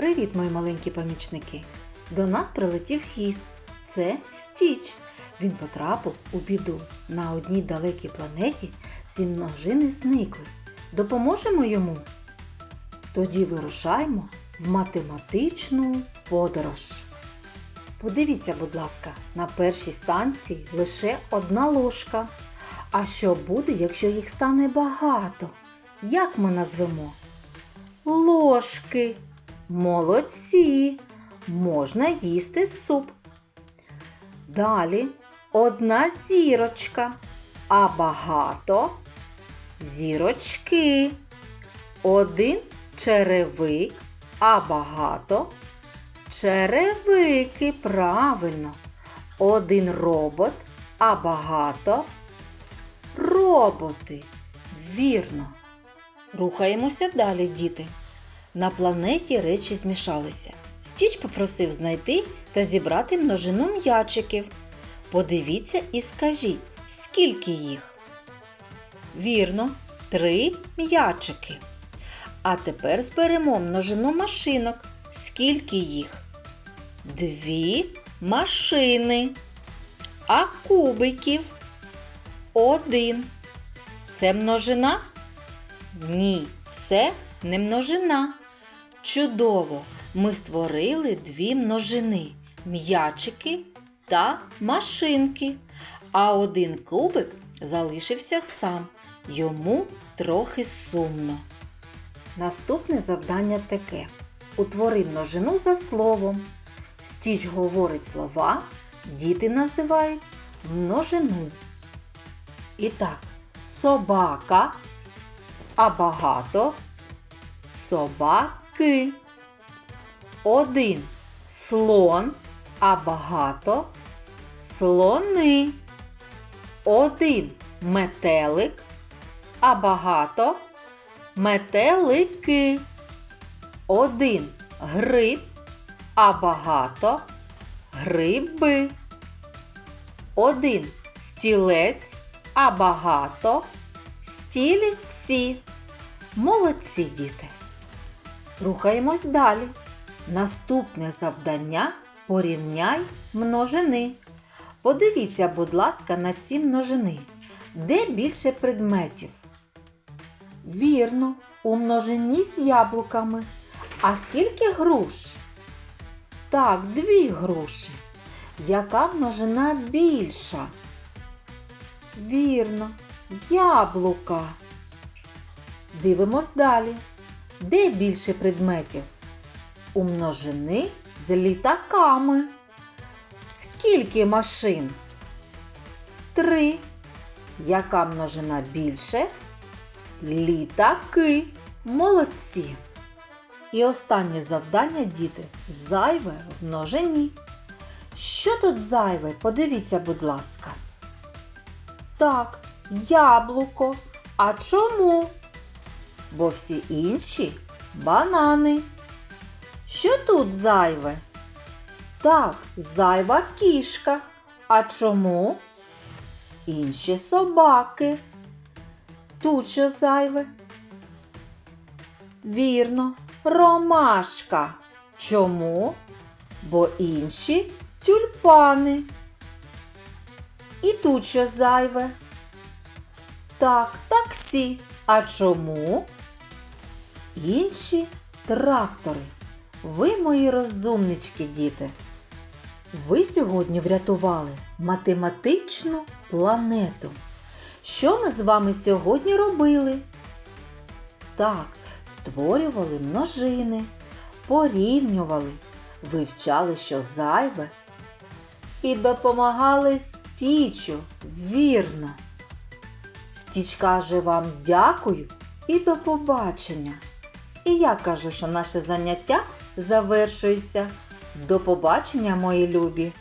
Привіт, мої маленькі помічники! До нас прилетів гість. Це Стіч. Він потрапив у біду. На одній далекій планеті всі множини зникли. Допоможемо йому? Тоді вирушаємо в математичну подорож. Подивіться, будь ласка, на першій станції лише одна ложка. А що буде, якщо їх стане багато? Як ми назвемо? Ложки. Молодці. Можна їсти суп. Далі одна зірочка, а багато зірочки. Один черевик, а багато черевики. Правильно. Один робот, а багато роботи. Вірно. Рухаємося далі, діти. На планеті речі змішалися. Стіч попросив знайти та зібрати множину м'ячиків. Подивіться і скажіть, скільки їх? Вірно, три м'ячики. А тепер зберемо множину машинок. Скільки їх? Дві машини. А кубиків? Один. Це множина? Ні, це не множина. Чудово! Ми створили дві множини м'ячики та машинки. А один кубик залишився сам. Йому трохи сумно. Наступне завдання таке: утвори множину за словом. Стіч говорить слова, діти називають множину. І так, собака, а багато собаки. Один слон, а багато слони. Один метелик, а багато метелики. Один гриб, а багато гриби. Один стілець, а багато стільці. Молодці діти. Рухаємось далі. Наступне завдання порівняй множини. Подивіться, будь ласка, на ці множини. Де більше предметів? Вірно, у множині з яблуками. А скільки груш? Так, дві груші. Яка множина більша? Вірно, яблука. Дивимось далі. Де більше предметів? У множини з літаками. Скільки машин? Три. Яка множина більше? Літаки. Молодці. І останнє завдання, діти, зайве в множині. Що тут зайве? Подивіться, будь ласка. Так, яблуко. А чому? Бо всі інші банани. Що тут зайве? Так, зайва кішка. А чому? Інші собаки. Тут що зайве? Вірно, ромашка. Чому? Бо інші тюльпани. І тут що зайве? Так, таксі. А чому? Інші трактори. Ви мої розумнички, діти. Ви сьогодні врятували математичну планету. Що ми з вами сьогодні робили? Так, створювали множини, порівнювали, вивчали, що зайве, і допомагали стічу, вірно. Стіч каже вам дякую і до побачення. І я кажу, що наше заняття завершується. До побачення, мої любі!